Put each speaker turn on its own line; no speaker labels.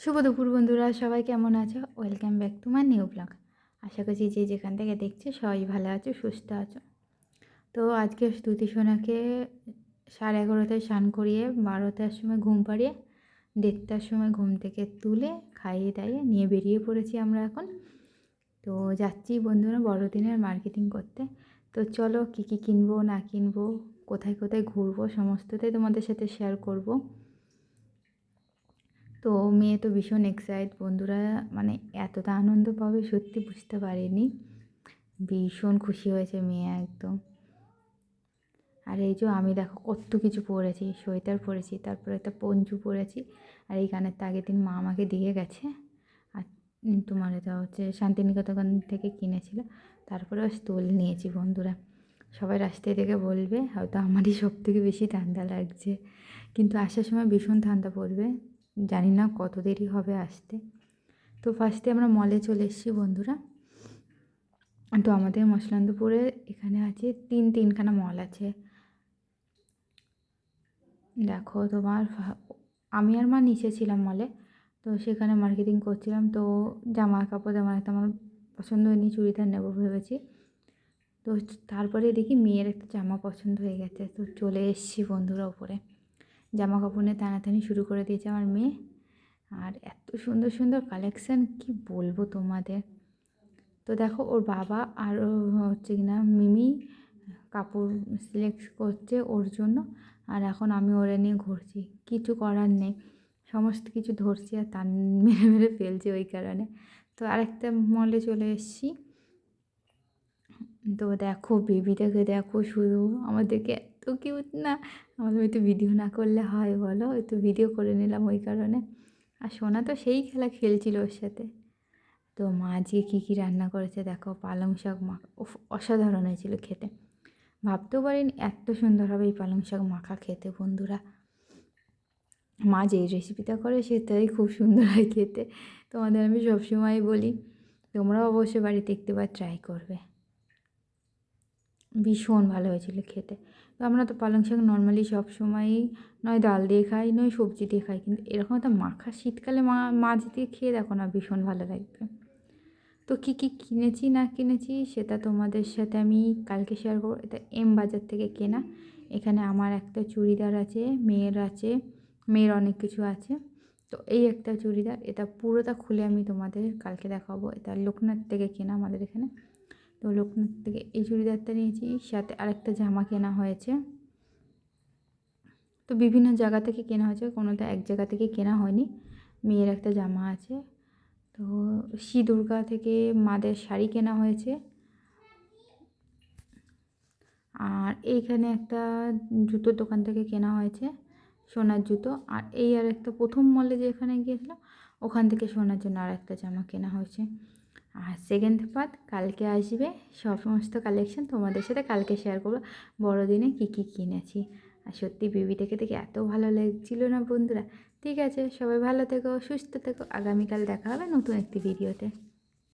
শুভ দুপুর বন্ধুরা, সবাই কেমন আছো? Welcome back to my new blog আশা করছি যে যেখান থেকে দেখছে সবাই ভালো আছো, সুস্থ আছো। তো আজকে স্তুতি সোনাকে সাড়ে এগারোটায় স্নান করিয়ে, বারোটার সময় ঘুম পাড়িয়ে, দেড়টার সময় ঘুম থেকে তুলে, খাইয়ে দাইয়ে নিয়ে বেরিয়ে পড়েছি আমরা এখন। তো যাচ্ছি বন্ধুরা বড়দিনের মার্কেটিং করতে। তো চলো কী কী কিনবো, না কিনবো, কোথায় কোথায় ঘুরবো, সমস্তটাই তোমাদের সাথে শেয়ার করব। তো মেয়ে তো ভীষণ এক্সাইট বন্ধুরা মানে এতটা আনন্দ পাবে, সত্যি বুঝতে পারিনি। ভীষণ খুশি হয়েছে মেয়ে একদম। আর এই যে আমি দেখো কত কিছু পরেছি, সোয়েটার পরেছি, তারপরে একটা পঞ্চু পরেছি, আর এই গানের তো আগের দিন মা আমাকে দিয়ে গেছে। আর তোমার এটা হচ্ছে শান্তিনিকেতন থেকে কিনেছিল, তারপরে স্টোল নিয়েছি বন্ধুরা। সবাই রাস্তায় দেখে বলবে, হয়তো আমারই সব থেকে বেশি ঠান্ডা লাগছে। কিন্তু আসার সময় ভীষণ ঠান্ডা পড়বে। জানি না কত দেরি হবে আসতে। তো ফার্স্টে আমরা মলে চলে এসেছি বন্ধুরা। তো আমাদের মশলান্দপুরে এখানে আছে তিন, তিনখানা মল আছে। দেখো তোমার আমি আর মা নিচে ছিলাম মলে তো সেখানে মার্কেটিং করছিলাম। তো জামা কাপড় তেমন একটা আমার পছন্দ হয়নি, চুড়িদার নেব ভেবেছি। তো তারপরে দেখি মেয়ের একটা জামা পছন্দ হয়ে গেছে, তো চলে এসেছি বন্ধুরা উপরে। জামা কাপড় নিয়ে টানাটানি শুরু করে দিয়েছে আমার মেয়ে। আর এত সুন্দর সুন্দর কালেকশান কি বলব তোমাদের? তো দেখো, ওর বাবা আর হচ্ছে কি না মিমি কাপড় সিলেক্ট করছে ওর জন্য। আর এখন আমি ওরে নিয়ে ঘুরছি। কিছু করার নেই। সমস্ত কিছু ধরছি আর তার মেরে মেরে ফেলছি ওই কারণে। তো আরেকটা মলে চলে এসেছি। তো দেখো বেবিটাকে দেখো শুধু। আমাদেরকে এত কিউট না? আমাদের একটু ভিডিও না করলে হয়, বলো? একটু ভিডিও করে নিলাম ওই কারণে। আর সোনা তো সেই খেলা খেলছিল ওর সাথে। তো মা আজকে কী কী রান্না করেছে দেখো? পালং শাক মাখা অসাধারণ হয়েছিল খেতে। ভাবতেও পারিনি এত সুন্দর হবে এই পালং শাক মাখা খেতে, বন্ধুরা। মা যেই রেসিপিটা করে সেটাই খুব সুন্দর হয় খেতে। তোমাদের আমি সবসময় বলি, তোমরাও অবশ্যই বাড়িতে একটিবার ট্রাই করবে। ভীষণ ভালো হয়েছিল খেতে। তো আমরা তো পালং শাক নর্মালি সব সময়ই নয় ডাল দিয়ে খাই, নয় সবজি দিয়ে খাই, কিন্তু এরকম একটা মাখা শীতকালে মা, মাছ দিয়ে খেয়ে দেখো না ভীষণ ভালো লাগবে। তো কী কী কিনেছি, না কিনেছি সেটা তোমাদের সাথে আমি কালকে শেয়ার করব। এটা এম বাজার থেকে কেনা। এখানে আমার একটা চুড়িদার আছে, মেয়ের আছে, মেয়ের অনেক কিছু আছে। তো এই একটা চুড়িদার, এটা পুরোটা খুলে আমি তোমাদের কালকে দেখাবো। এটা লোকনাথ থেকে কেনা আমাদের এখানে। তো লোকনাথ থেকে এই চুড়িদারটা নিয়েছি, সাথে আরেকটা জামা কেনা হয়েছে। তো বিভিন্ন জায়গা থেকে কেনা হয়েছে, কোনোটা এক জায়গা থেকে কেনা হয়নি, মেয়ের একটা জামা আছে। তো শ্রী দুর্গা থেকে মাদের শাড়ি কেনা হয়েছে। আর এইখানে একটা জুতোর দোকান থেকে কেনা হয়েছে, সোনার জুতো। আর এই আর একটা প্রথম মলে যেখানে গিয়েছিলাম, ওখান থেকে সোনার জন্য আর একটা জামা কেনা হয়েছে। আর সেকেন্ড পার্ট কালকে আসবে। সব সমস্ত কালেকশন তোমাদের সাথে কালকে শেয়ার করব। বড়দিনে কী কী কিনেছি। আর সত্যি বেবিটাকে দেখে এত ভালো লাগছিল না বন্ধুরা। ঠিক আছে, সবাই ভালো থেকো, সুস্থ থেকো। আগামীকাল দেখা হবে নতুন একটি ভিডিওতে